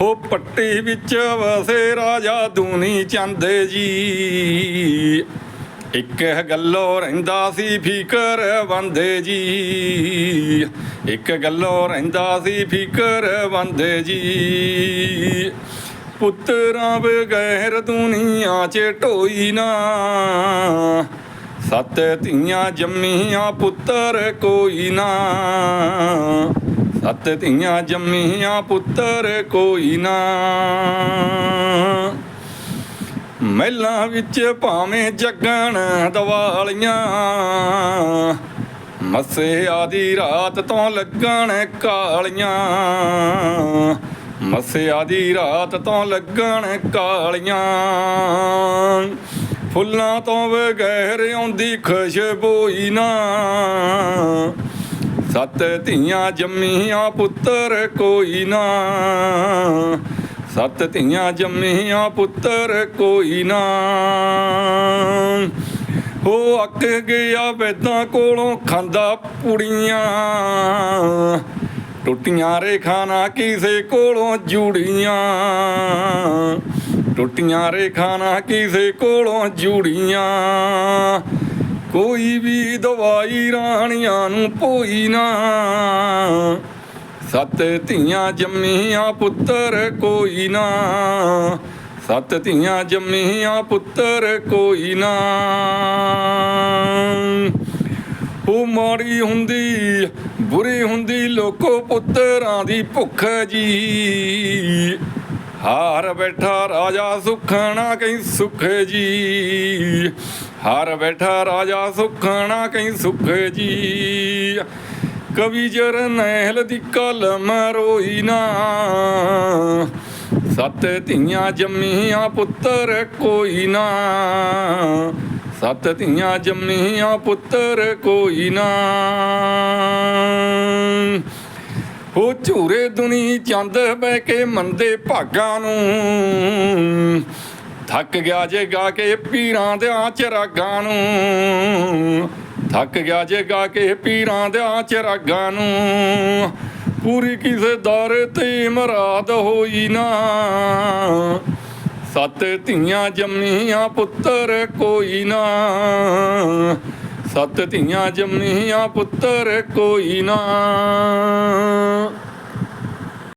ਹੋ ਪੱਟੀ ਵਿੱਚ ਵਸੇ ਰਾਜਾ ਦੂਨੀ ਚੰਦ ਜੀ। ਇੱਕ ਗੱਲੋਂ ਰਹਿੰਦਾ ਸੀ ਫਿਕਰ ਬੰਦੇ ਜੀ। ਇੱਕ ਗੱਲੋਂ ਰਹਿੰਦਾ ਸੀ ਫਿਕਰ ਬੰਦੇ ਜੀ। ਪੁੱਤਰਾਂ ਬਗੈਰ ਦੁਨੀਆ 'ਚ ਢੋਈ ਨਾ। ਸੱਤ ਧੀਆਂ ਜੰਮੀਆਂ ਪੁੱਤਰ ਕੋਈ ਨਾ। ਸੱਤ ਧੀਆਂ ਜੰਮੀਆਂ ਪੁੱਤਰ ਕੋਈ ਨਾ। ਮਹਿਲਾਂ ਵਿੱਚ ਭਾਵੇਂ ਜੱਗਣ ਦਵਾਲੀਆਂ, ਮਸੇ ਆਦੀ ਰਾਤ ਤੋਂ ਲੱਗਣ ਕਾਲੀਆਂ। ਮਸੇ ਆਦੀ ਰਾਤ ਤੋਂ ਲੱਗਣ ਕਾਲੀਆਂ। ਫੁੱਲਾਂ ਤੋਂ ਬਗੈਰ ਆਉਂਦੀ ਖੁਸ਼ਬੂ ਨਾ। ਸੱਤ ਧੀਆਂ ਜੰਮੀਆਂ ਪੁੱਤਰ ਕੋਈ ਨਾ। ਸੱਤ ਧੀਆਂ ਜੰਮੀਆਂ ਪੁੱਤਰ ਕੋਈ ਨਾ। ਉਹ ਅੱਕ ਗਿਆ ਵੈਦਾਂ ਕੋਲੋਂ ਖਾਂਦਾ ਪੁੜੀਆਂ। ਟੁੱਟੀਆਂ ਰੇਖਾ ਨਾ ਕਿਸੇ ਕੋਲੋਂ ਜੁੜੀਆਂ। ਟੁੱਟੀਆਂ ਰੇਖਾ ਨਾ ਕਿਸੇ ਕੋਲੋਂ ਜੁੜੀਆਂ। ਕੋਈ ਵੀ ਦਵਾਈ ਰਾਣੀਆਂ ਨੂੰ ਪੋਈ ਨਾ। ਸੱਤ ਧੀਆਂ ਜੰਮੀਆਂ ਪੁੱਤਰ ਕੋਈ ਨਾ। ਸੱਤ ਧੀਆਂ ਜੰਮੀਆਂ ਪੁੱਤਰ ਕੋਈ ਨਾ। ਉਹ ਮਾੜੀ ਹੁੰਦੀ, ਬੁਰੀ ਹੁੰਦੀ, ਲੋਕੋ ਪੁੱਤਰਾਂ ਦੀ ਭੁੱਖ ਜੀ। ਹਾਰ ਬੈਠਾ ਰਾਜਾ ਸੁਖਣਾ ਕਈ ਸੁਖ ਜੀ। ਹਰ ਬੈਠਾ ਰਾਜਾ ਸੁਖਣਾ ਕਈ ਸੁਖ ਜੀ। ਕਵੀ ਜਰ ਨਹਿਲ ਦੀ ਕਲਮ ਰੋਈ ਨਾ। ਸੱਤ ਧੀਆਂ ਜੰਮੀਆਂ ਪੁੱਤਰ ਕੋਈ ਨਾ। ਸੱਤ ਧੀਆਂ ਜੰਮੀਆਂ ਪੁੱਤਰ ਕੋਈ ਨਾ। ਹੋ ਝੂਰੇ ਦੁਨੀ ਚੰਦ ਬਹਿ ਕੇ ਮੰਦੇ ਭਾਗਾਂ ਨੂੰ। ਥੱਕ ਗਿਆ ਜੇ ਗਾ ਕੇ ਪੀਰਾਂ ਦਿਆਂ ਚਰਾਗਾਂ ਨੂੰ। ਥੱਕ ਗਿਆ ਜੇ ਗਾ ਕੇ ਪੀਰਾਂ ਦਿਆਂ ਚਰਾਗਾਂ ਨੂੰ। ਪੂਰੀ ਕਿਸੇ ਦਰ ਤੇ ਮਰਾਦ ਹੋਈ ਨਾ। ਸੱਤ ਧੀਆਂ ਜੰਮੀਆਂ ਪੁੱਤਰ ਕੋਈ ਨਾ। ਸੱਤ ਧੀਆਂ ਜੰਮੀਆਂ ਪੁੱਤਰ ਕੋਈ ਨਾ।